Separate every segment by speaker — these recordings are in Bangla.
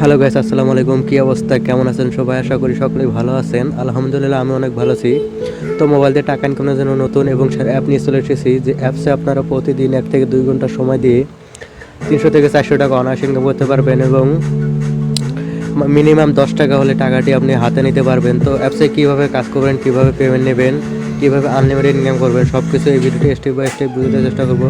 Speaker 1: হ্যালো গাইস আসসালামু আলাইকুম। কী অবস্থা? কেমন আছেন সবাই? আশা করি সকলেই ভালো আছেন। আলহামদুলিল্লাহ, আমি অনেক ভালো আছি। তো মোবাইল দিয়ে টাকা ইনকামের জন্য নতুন এবং অ্যাপ নিয়ে চলে এসেছি। যে অ্যাপসে আপনারা প্রতিদিন এক থেকে দুই ঘণ্টা সময় দিয়ে তিনশো থেকে চারশো টাকা অনায়াস ইনকাম করতে পারবেন এবং মিনিমাম দশ টাকা হলে টাকাটি আপনি হাতে নিতে পারবেন। তো অ্যাপসে কীভাবে কাজ করবেন, কীভাবে পেমেন্ট নেবেন, কীভাবে আনলিমিটেড ইনকাম করবেন সব কিছু এই ভিডিওটি স্টেপ বাই স্টেপ বুঝতে চেষ্টা করব।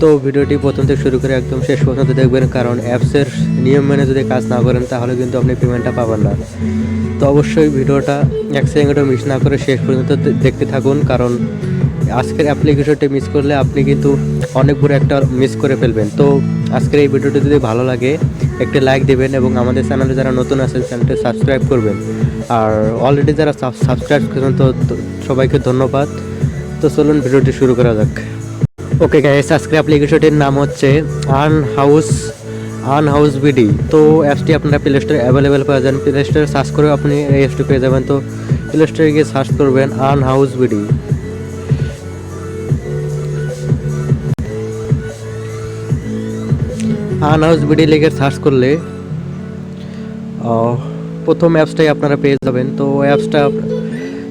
Speaker 1: তো ভিডিওটি প্রথম থেকে শুরু করে একদম শেষ পর্যন্ত দেখবেন, কারণ অ্যাপসের নিয়ম মেনে যদি কাজ না করেন, তাহলে কিন্তু আপনি পেমেন্টটা পাবেন না। তো অবশ্যই ভিডিওটা এক সেকেন্ডও মিস না করে শেষ পর্যন্ত দেখতে থাকুন, কারণ আজকের অ্যাপ্লিকেশনটি মিস করলে আপনি কিন্তু অনেক বড় একটা মিস করে ফেলবেন। তো আজকের এই ভিডিওটি যদি ভালো লাগে, একটি লাইক দেবেন এবং আমাদের চ্যানেলে যারা নতুন আছেন চ্যানেলটি সাবস্ক্রাইব করবেন। আর অলরেডি যারা সাবস্ক্রাইব করেছেন তো সবাইকে ধন্যবাদ। তো চলুন ভিডিওটি শুরু করা যাক। ওকে গাইস আজকের অ্যাপ্লিকেশনটির নাম হচ্ছে Earn House Earn House BD তো অ্যাপসটি আপনারা প্লে স্টোরে অ্যাভেলেবেল পাওয়া যান প্লে স্টোরে সার্চ করে আপনি এই অ্যাপসটি পেয়ে যাবেন। তো প্লে স্টোরে গিয়ে সার্চ করবেন Earn House BD Earn House BD লিখে সার্চ করলে প্রথম অ্যাপসটাই আপনারা পেয়ে যাবেন। তো অ্যাপসটা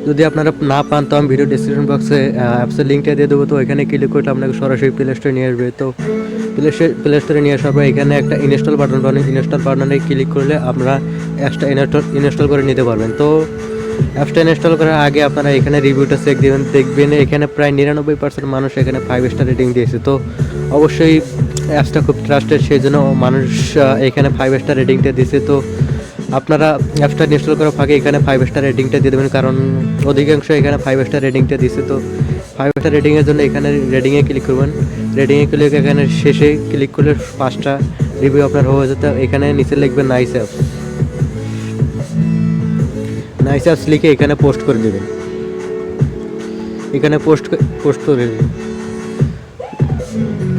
Speaker 1: যদি আপনারা না পান, তো আমি ভিডিও ডিসক্রিপশন বক্সে অ্যাপসের লিঙ্কটা দিয়ে দেবো। তো এখানে ক্লিক করলে আপনাকে সরাসরি প্লে স্টোরে নিয়ে আসবে। তো প্লে প্লে স্টোরে নিয়ে আসার পর এখানে একটা ইনস্টল বাটন পাবেন। ইনস্টল বাটনে ক্লিক করলে আপনারা অ্যাপসটা ইনস্টল ইনস্টল করে নিতে পারবেন। তো অ্যাপসটা ইনস্টল করার আগে আপনারা এখানে রিভিউটা চেক দিবেন। দেখবেন এখানে প্রায় নিরানব্বই পার্সেন্ট মানুষ এখানে ফাইভ স্টার রেটিং দিয়েছে। তো অবশ্যই অ্যাপসটা খুব ট্রাস্টেড সেই জন্য মানুষ এখানে ফাইভ স্টার রেটিংটা দিয়েছে। তো আপনারা অ্যাপসটা ইনস্টল করার ফাঁকে এখানে ফাইভ স্টার রেটিংটা দিয়ে দেবেন, কারণ অধিকাংশ এখানে ফাইভ স্টার রেটিংটা দিছে, তো ফাইভ স্টার রেটিংয়ের জন্য এখানে রেটিংয়ে ক্লিক করবেন। রেটিংয়ে ক্লিক এখানে শেষে ক্লিক করলে পাঁচটা রিভিউ আপনার হয়ে যেতে এখানে নিচে লিখবেন নাইস অ্যাপ নাইস অ্যাপস লিখে এখানে পোস্ট করে দেবেন। এখানে পোস্ট পোস্ট করে দেবেন।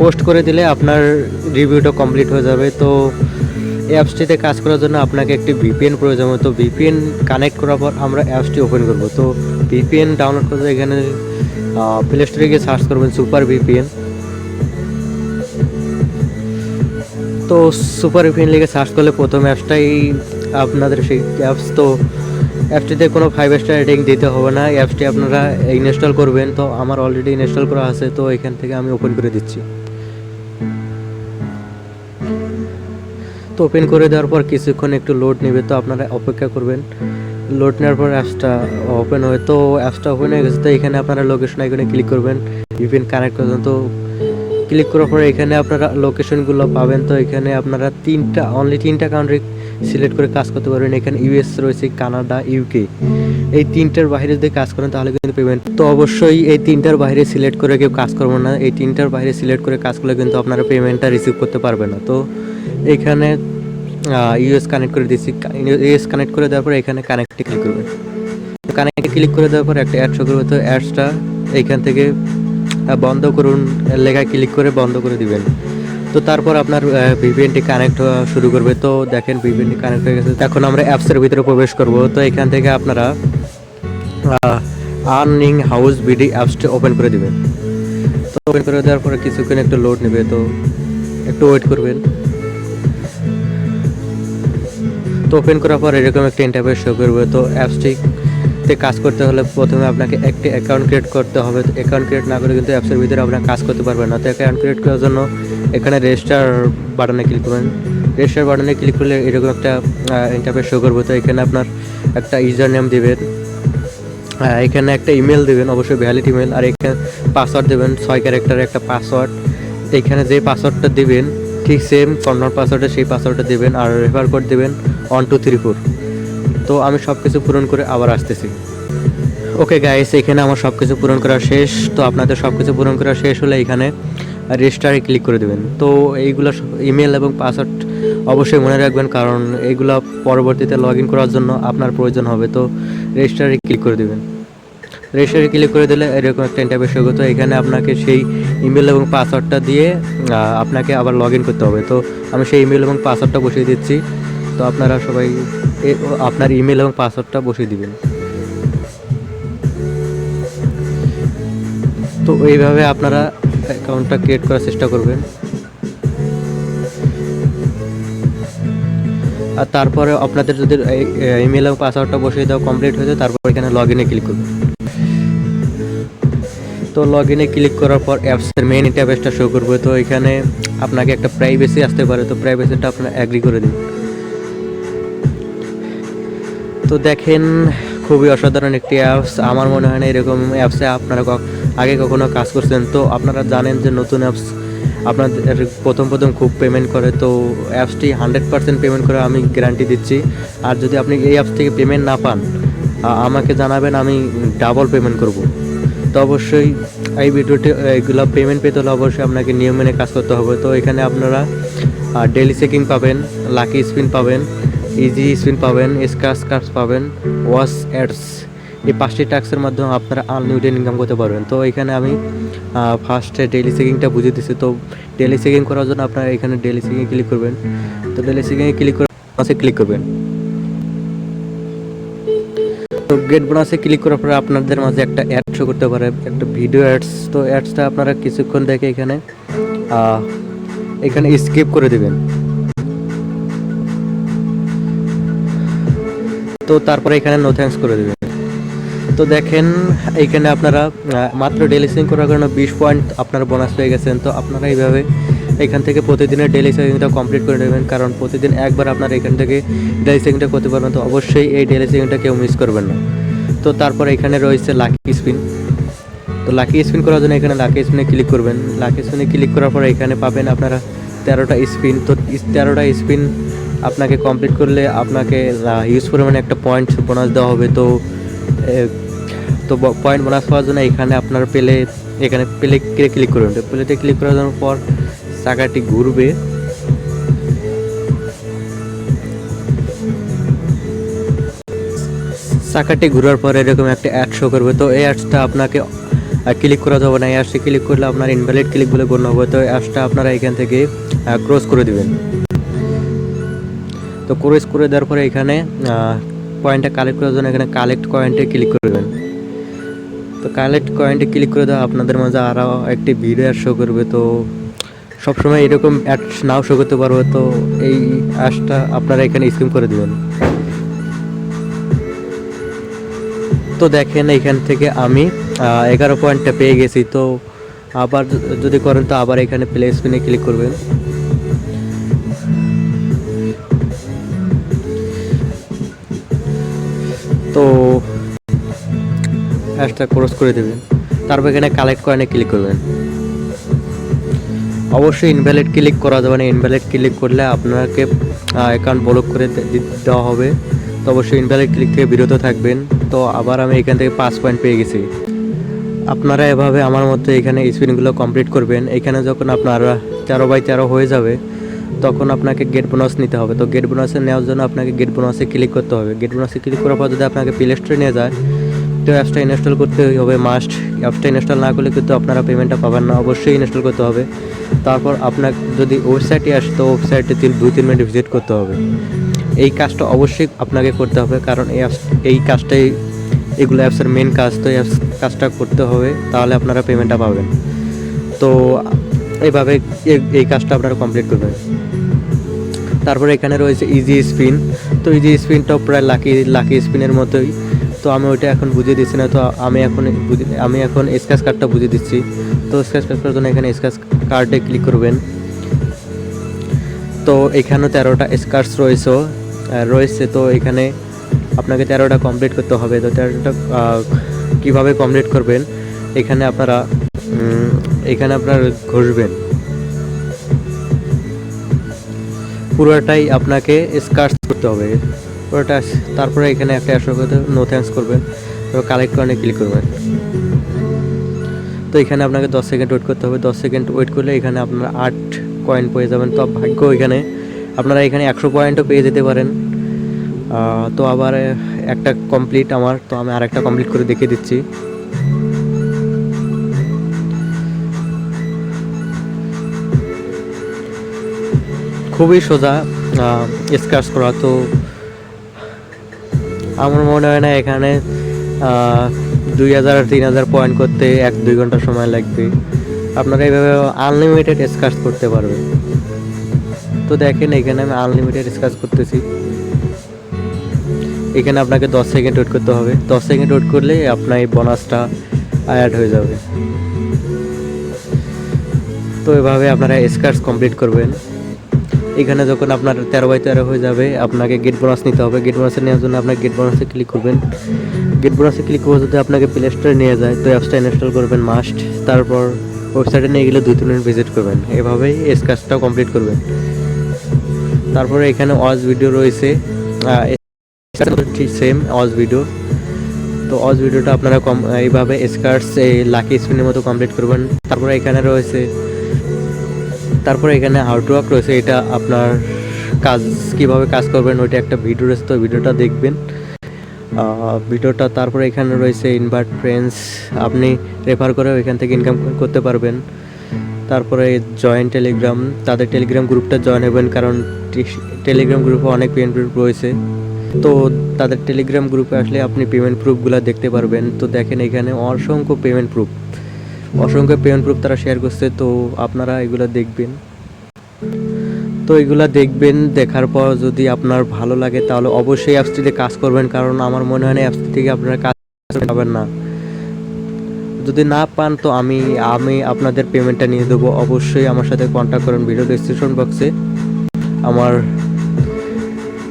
Speaker 1: পোস্ট করে দিলে আপনার রিভিউটা কমপ্লিট হয়ে যাবে, তো অ্যাপসটিতে কাজ করার জন্য আপনাকে একটি ভিপিএন প্রয়োজন হবে। তো ভিপিএন কানেক্ট করার পর আমরা অ্যাপসটি ওপেন করব। তো ভিপিএন ডাউনলোড করতে এখানে প্লে স্টোরে গিয়ে সার্চ করবেন সুপার ভিপিএন তো সুপার ভিপিএন লিখে সার্চ করলে প্রথম অ্যাপসটাই আপনাদের সেই অ্যাপস তো অ্যাপসটিতে কোনো ফাইভ স্টার রেটিং দিতে হবে না। অ্যাপসটি আপনারা ইনস্টল করবেন। তো আমার অলরেডি ইনস্টল করা আছে। তো এখান থেকে আমি ওপেন করে দিচ্ছি। তো ওপেন করে দেওয়ার পর কিছুক্ষণ একটু লোড নেবে, তো আপনারা অপেক্ষা করবেন। লোড নেওয়ার পর অ্যাপসটা ওপেন হয়। তো অ্যাপসটা ওপেন হয়ে গেছে, তো এখানে আপনারা লোকেশন আইকনে ক্লিক করবেন। ভিপিএন কানেক্ট করবেন, তো ক্লিক করার পরে এখানে আপনারা লোকেশনগুলো পাবেন। তো এখানে আপনারা তিনটা অনলি তিনটা কান্ট্রি সিলেক্ট করে কাজ করতে পারবেন। এখানে ইউএস রয়েছে কানাডা ইউকে এই তিনটার বাইরে যদি কাজ করেন, তাহলে কিন্তু পেমেন্ট তো অবশ্যই এই তিনটার বাইরে সিলেক্ট করে কেউ কাজ করবেন না। এই তিনটার বাইরে সিলেক্ট করে কাজ করলে কিন্তু আপনারা পেমেন্টটা রিসিভ করতে পারবেন না। তো এখানে ইউএস কানেক্ট করে দিচ্ছি ইউএস কানেক্ট করে দেওয়ার পর এখানে কানেক্টে ক্লিক করবেন কানেক্টে ক্লিক করে দেওয়ার পর একটা অ্যাড করবে, তো অ্যাডসটা এইখান থেকে বন্ধ করুন লেখায় ক্লিক করে বন্ধ করে দিবেন। তো তারপর আপনার ভিপিএনটি কানেক্ট শুরু করবে। তো দেখেন ভিপিএনটি কানেক্ট হয়ে গেছে। এখন আমরা অ্যাপসের ভিতরে প্রবেশ করব। তো এখান থেকে আপনারা আর্নিং হাউস বিডি অ্যাপসটি ওপেন করে দিবেন। তো ওপেন করে দেওয়ার পরে কিছুক্ষণ একটু লোড নেবে। তো একটু ওয়েট করবেন। তো ওপেন করার পর এরকম একটা ইন্টারফেস শো করবে। তো অ্যাপসটিতে কাজ করতে হলে প্রথমে আপনাকে একটি অ্যাকাউন্ট ক্রিয়েট করতে হবে। তো অ্যাকাউন্ট ক্রিয়েট না করে কিন্তু অ্যাপসের ভিতরে আপনার কাজ করতে পারবেন না। তো অ্যাকাউন্ট ক্রিয়েট করার জন্য এখানে রেজিস্টার বাটনে ক্লিক করবেন। রেজিস্টার বাটনে ক্লিক করলে এরকম একটা ইন্টারফেস শো করবে। তো এখানে আপনার একটা ইউজার নেম দেবেন এখানে একটা ইমেল দেবেন, অবশ্যই ভ্যালিড ইমেল আর এখানে পাসওয়ার্ড দেবেন, ছয় ক্যারেক্টারের একটা পাসওয়ার্ড এখানে যে পাসওয়ার্ডটা দিবেন, ঠিক সেম কর্নার পাসওয়ার্ডে সেই পাসওয়ার্ডটা দেবেন। আর রেফার কোড দেবেন। ওয়ান টু থ্রি ফোর তো আমি সব কিছু পূরণ করে আবার আসতেছি। ওকে গাইস এখানে আমার সব কিছু পূরণ করা শেষ। তো আপনাদের সব কিছু পূরণ করা শেষ হলে এখানে রেজিস্টারে ক্লিক করে দেবেন। তো এইগুলো ইমেল এবং পাসওয়ার্ড অবশ্যই মনে রাখবেন, কারণ এইগুলো পরবর্তীতে লগ ইন করার জন্য আপনার প্রয়োজন হবে। তো রেজিস্টারে ক্লিক করে দেবেন। রেজিস্টারে ক্লিক করে দিলে এরকম একটা ইন্টারভিউ শো তো এখানে আপনাকে সেই ইমেল এবং পাসওয়ার্ডটা দিয়ে আপনাকে আবার লগ ইন করতে হবে। তো আমি সেই ইমেল এবং পাসওয়ার্ডটা বসিয়ে দিচ্ছি। তো আপনারা সবাই আপনার ইমেল এবং পাসওয়ার্ডটা বসিয়ে দিবেন। তো এইভাবে আপনারা অ্যাকাউন্টটা ক্রিয়েট করার চেষ্টা করবেন। আর তারপরে আপনাদের যদি ইমেল এবং পাসওয়ার্ডটা বসিয়ে দেওয়া কমপ্লিট হয়ে যায়, তারপর এখানে লগ ইনে ক্লিক করবেন। তো লগ ইনে ক্লিক করার পর অ্যাপসের মেইন ইন্টারফেসটা শো করবে। তো এখানে আপনাকে একটা প্রাইভেসি আসতে পারে। তো প্রাইভেসিটা আপনার অ্যাগ্রি করে দিন। তো দেখেন, খুবই অসাধারণ একটি অ্যাপস। আমার মনে হয় না এরকম অ্যাপসে আপনারা আগে কখনো কাজ করছেন। তো আপনারা জানেন যে নতুন অ্যাপস আপনাদের প্রথম প্রথম খুব পেমেন্ট করে। তো অ্যাপসটি হান্ড্রেড পার্সেন্ট পেমেন্ট করে আমি গ্যারান্টি দিচ্ছি। আর যদি আপনি এই অ্যাপস থেকে পেমেন্ট না পান আমাকে জানাবেন, আমি ডাবল পেমেন্ট করব। তো অবশ্যই এই ভিডিওটি এগুলো পেমেন্ট পেতে হলে অবশ্যই আপনাকে নিয়ম মেনে কাজ করতে হবে। তো এখানে আপনারা ডেলি চেকিং পাবেন লাকি স্পিন পাবেন। ইজি স্পিন পাবেন স্কার্স কার্স পাবেন ওয়াশ অ্যাডস এই পাঁচটি ট্যাক্সের মাধ্যমে আপনারা আনলিমিটেড ইনকাম করতে পারবেন। তো এখানে আমি ফার্স্টে ডেলি চেকিংটা বুঝিয়ে দিচ্ছি। তো ডেলি চেকিং করার জন্য আপনারা এখানে ডেলি চেকিংয়ে ক্লিক করবেন। তো ডেলি চেকিংয়ে ক্লিক করে পাশে ক্লিক করবেন। তো গেট বোনাসে ক্লিক করার পরে আপনাদের মাঝে একটা অ্যাড শো করতে পারে, একটা ভিডিও অ্যাডস তো অ্যাডসটা আপনারা কিছুক্ষণ দেখে এখানে এখানে স্কিপ করে দিবেন। তো তারপরে এখানে নো থ্যাঙ্কস করে দিবেন। তো দেখেন এইখানে আপনারা মাত্র ডেলি সিং করার কারণে বিশ পয়েন্ট আপনার বোনাস পেয়ে গেছেন। তো আপনারা এইভাবে এখান থেকে প্রতিদিনের ডেলি সেভিংটা কমপ্লিট করে নেবেন। কারণ প্রতিদিন একবার আপনারা এখান থেকে ডেলি সেভিংটা করতে পারবেন। তো অবশ্যই এই ডেলি সেভিংটা কেউ মিস করবেন না। তো তারপর এখানে রয়েছে লাকি স্পিন তো লাকি স্পিন করার জন্য এখানে লাকি স্পিনে ক্লিক করবেন। লাকি স্পিনে ক্লিক করার পরে এখানে পাবেন আপনারা তেরোটা স্পিন তো তেরোটা স্পিন আপনাকে কমপ্লিট করলে আপনাকে হিউজ পরিমাণে একটা পয়েন্ট বোনাস দেওয়া হবে। তো তো পয়েন্ট বোনাস পাওয়ার জন্য এখানে আপনার পেলে, এখানে পেলে ক্লিক করবেন? প্লেতে ক্লিক করার পর চাকাটি ঘুরবে। চাকাটি ঘোরার পর এরকম একটা অ্যাড শো করবে। তো এই অ্যাডসটা আপনাকে ক্লিক করা যাবে না। এই অ্যাডসে ক্লিক করলে আপনার ইনভ্যালিড ক্লিক বলে গণ্য হবে। তো অ্যাডসটা আপনারা এখান থেকে ক্রস করে দিবেন। তো ক্রস করে দেওয়ার পরে এখানে পয়েন্টটা কালেক্ট করার জন্য এখানে কালেক্ট পয়েন্টে ক্লিক করবেন। তো কালেক্ট পয়েন্টে ক্লিক করে দেওয়া আপনাদের মাঝে আরও একটি ভিডিও অ্যাড শো করবে। তো সবসময় এরকম অ্যাড নাও শো করতে পারব তো এই অ্যাডসটা আপনারা এখানে স্কিম করে দেবেন। তো দেখেন এখান থেকে আমি এগারো পয়েন্টটা পেয়ে গেছি। তো আবার যদি করেন তো আবার এখানে প্লে স্পিনে ক্লিক করবেন। তো হ্যাশটা ক্রস করে দেবেন। তারপর এখানে কালেক্ট কয়েনে ক্লিক করবেন। অবশ্যই ইনভ্যালিড ক্লিক করা যাবে না। ইনভ্যালিড ক্লিক করলে আপনাকে অ্যাকাউন্ট ব্লক করে দেওয়া হবে। তো অবশ্যই ইনভ্যালিড ক্লিক থেকে বিরত থাকবেন। তো আবার আমি এখান থেকে পাঁচ পয়েন্ট পেয়ে গেছি। আপনারা এভাবে আমার মতো এখানে স্পিনগুলো কমপ্লিট করবেন। এখানে যখন আপনারা তেরো বাই তেরো হয়ে যাবে তখন আপনাকে গেট বোনাস নিতে হবে। তো গেট বোনাসে নেওয়ার জন্য আপনাকে গেট বোনাসে ক্লিক করতে হবে। গেট বোনাসে ক্লিক করার পর যদি আপনাকে প্লে স্টোরে নিয়ে যায়, তো অ্যাপসটা ইনস্টল করতে হবে মাস্ট অ্যাপসটা ইনস্টল না করলে কিন্তু আপনারা পেমেন্টটা পাবেন না, অবশ্যই ইনস্টল করতে হবে। তারপর আপনার যদি ওয়েবসাইটে আসে, তো ওয়েবসাইটে তিন, দুই, তিন মিনিট ভিজিট করতে হবে। এই কাজটা অবশ্যই আপনাকে করতে হবে, কারণ এই অ্যাপস এই কাজটাই, এগুলো অ্যাপসের মেন কাজ। তো এই অ্যাপস কাজটা করতে হবে, তাহলে আপনারা পেমেন্টটা পাবেন। তো এইভাবে এই- কাজটা আপনারা কমপ্লিট করবেন। তারপরে এখানে রয়েছে ইজি স্পিন তো ইজি স্পিনটাও প্রায় লাকি লাকি স্পিনের মতোই। তো আমি ওইটা এখন বুঝিয়ে দিচ্ছি না। তো আমি এখন আমি এখন স্ক্র্যাচ কার্ডটা বুঝিয়ে দিচ্ছি। তো স্ক্র্যাচ কার্ড করার জন্য এখানে স্ক্র্যাচ কার্ডে ক্লিক করবেন। তো এখানেও তেরোটা স্কার্স রয়েছে। রয়েছে তো এখানে আপনাকে তেরোটা কমপ্লিট করতে হবে। তো তেরোটা কীভাবে কমপ্লিট করবেন? এখানে আপনারা এখানে আপনার ঘষবেন। পুরোটাই আপনাকে স্কার্স করতে হবে। পুরোটা তারপরে এখানে একটা অ্যাশো নো থ্যাঙ্কস করবেন, তারপর কালেক্ট করে ক্লিক করবেন। তো এখানে আপনাকে দশ সেকেন্ড ওয়েট করতে হবে। দশ সেকেন্ড ওয়েট করলে এখানে আপনার আট কয়েন পেয়ে যাবেন। তো ভাগ্য এখানে, আপনারা এখানে একশো পয়েন্টও পেয়ে যেতে পারেন। তো আবার একটা কমপ্লিট আমার, তো আমি আরেকটা কমপ্লিট করে দেখিয়ে দিচ্ছি। খুবই সোজা স্কার্স করা। তো আমার মনে হয় না এখানে দুই হাজার, তিন হাজার পয়েন্ট করতে এক, দুই ঘণ্টা সময় লাগবে। আপনারা এইভাবে আনলিমিটেড স্কার্স করতে পারবেন। তো দেখেন, এখানে আমি আনলিমিটেড স্কাচ করতেছি। এখানে আপনাকে দশ সেকেন্ড ওয়েট করতে হবে। দশ সেকেন্ড ওয়েট করলে আপনার এই বোনাসটা অ্যাড হয়ে যাবে। তো এভাবে আপনারা স্কার্স কমপ্লিট করবেন। এখানে যখন আপনার তেরো বাই তেরো হয়ে যাবে, আপনাকে গেট বোনাস নিতে হবে। গেট বোনাসে নেওয়ার জন্য আপনার গেট বোনাসে ক্লিক করবেন। গেট বোনাসে ক্লিক করে যদি আপনাকে প্লে স্টোরে নিয়ে যায়, তো অ্যাপসটা ইনস্টল করবেন মাস্ট তারপর ওয়েবসাইটে নিয়ে গেলে দুই তিন মিনিট ভিজিট করবেন। এভাবেই স্কাচটাও কমপ্লিট করবেন। তারপরে এখানে ওয়াজ ভিডিও রয়েছে। সেম ওয়াজ ভিডিও তো অজ ভিডিওটা আপনারা কম এইভাবে স্কার্টস এই লাকি স্পিনের মতো কমপ্লিট করবেন। তারপরে এখানে রয়েছে তারপরে এখানে হার্ডওয়ার্ক রয়েছে, এটা আপনার কাজ, কীভাবে কাজ করবেন, ওইটা একটা ভিডিও রয়েছে, তো ভিডিওটা দেখবেন। ভিডিওটা তারপরে এখানে রয়েছে ইনভার্ট ফ্রেন্ডস আপনি রেফার করে এখান থেকে ইনকাম করতে পারবেন। তারপরে জয়েন্ট টেলিগ্রাম তাদের টেলিগ্রাম গ্রুপটা জয়েন হবেন, কারণ টেলিগ্রাম গ্রুপে অনেক পেমেন্ট প্রুফ রয়েছে। তো তাদের টেলিগ্রাম গ্রুপে আসলে আপনি পেমেন্ট প্রুফগুলো দেখতে পারবেন। তো দেখেন এখানে অসংখ্য পেমেন্ট প্রুফ অসংখ্য পেমেন্ট প্রুফ তারা শেয়ার করছে, তো আপনারা এগুলো দেখবেন। তো এগুলা দেখবেন, দেখার পর যদি আপনার ভালো লাগে তাহলে অবশ্যই অ্যাপসটিতে কাজ করবেন, কারণ আমার মনে হয় না অ্যাপসটি থেকে আপনারা কাজ পাবেন না। যদি না পান, তো আমি আমি আপনাদের পেমেন্টটা নিয়ে দেবো। অবশ্যই আমার সাথে কন্ট্যাক্ট করুন ভিডিও ডিসক্রিপশন বক্সে আমার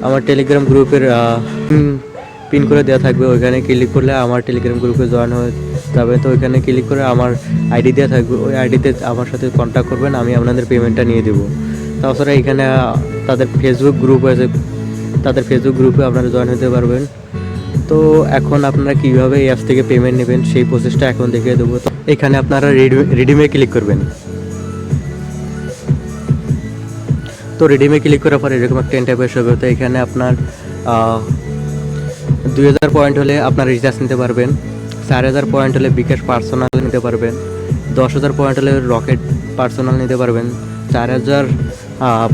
Speaker 1: আমার টেলিগ্রাম গ্রুপের পিন করে দেওয়া থাকবে। ওইখানে ক্লিক করলে আমার টেলিগ্রাম গ্রুপে জয়েন হয়ে। যাবে তো ওইখানে ক্লিক করে আমার আইডি দেওয়া থাকবে। ওই আইডিতে আমার সাথে কন্ট্যাক্ট করবেন, আমি আপনাদের পেমেন্টটা নিয়ে দেবো। তাছাড়া এখানে তাদের ফেসবুক গ্রুপ আছে। তাদের ফেসবুক গ্রুপে আপনারা জয়েন হতে পারবেন। তো এখন আপনারা কীভাবে এই অ্যাপস থেকে পেমেন্ট নেবেন, সেই প্রসেসটা এখন দেখিয়ে দেবো। তো এখানে আপনারা রিডিমে ক্লিক করবেন। তো রিডিমে ক্লিক করার পর এরকম একটা ইন্টারফেস হবে। তো এখানে আপনার দুই হাজার পয়েন্ট হলে আপনার রিচার্জ নিতে পারবেন। চার হাজার পয়েন্ট হলে বিকাশ পার্সোনাল নিতে পারবেন, দশ হাজার পয়েন্ট হলে রকেট পার্সোনাল নিতে পারবেন, চার হাজার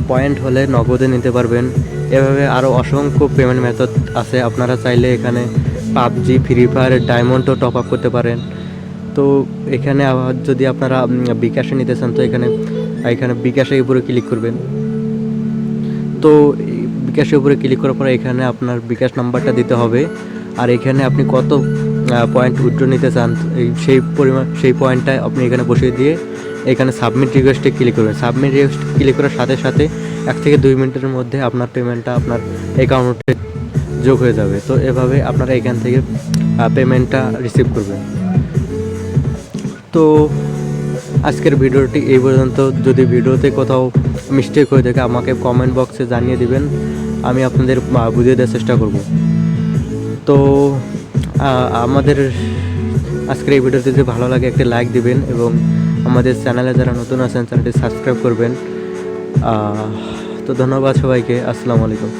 Speaker 1: পয়েন্ট হলে নগদে নিতে পারবেন। এভাবে আরও অসংখ্য পেমেন্ট মেথড আছে, আপনারা চাইলে এখানে পাবজি ফ্রি ফায়ার ডায়মন্ডও টপ আপ করতে পারেন। তো এখানে আবার যদি আপনারা বিকাশে নিতে চান, তো এখানে এখানে বিকাশের উপরে ক্লিক করবেন। তো বিকাশের উপরে ক্লিক করার পরে এখানে আপনার বিকাশ নাম্বারটা দিতে হবে। আর এখানে আপনি কত পয়েন্ট উইথড্র নিতে চান, এই সেই পরিমাণ, সেই পয়েন্টটা আপনি এখানে বসিয়ে দিয়ে এখানে সাবমিট রিকোয়েস্টে ক্লিক করবেন। সাবমিট রিকোয়েস্ট ক্লিক করার সাথে সাথে এক থেকে দুই মিনিটের মধ্যে আপনার পেমেন্টটা আপনার অ্যাকাউন্টে যোগ হয়ে যাবে। তো এভাবে আপনারা এখান থেকে পেমেন্টটা রিসিভ করবেন। তো আজকের ভিডিওটি এই পর্যন্ত। যদি ভিডিওতে কোথাও মিস্টেক হয়ে থাকে, আমাকে কমেন্ট বক্সে জানিয়ে দিবেন। আমি আপনাদের বুঝিয়ে দেওয়ার চেষ্টা করব। তো আমাদের আজকের এই ভিডিওটি যদি ভালো লাগে একটি লাইক দিবেন এবং আমাদের চ্যানেলে যারা নতুন আছেন চ্যানেলটি সাবস্ক্রাইব করবেন। তো ধন্যবাদ সবাইকে। আসসালামু আলাইকুম।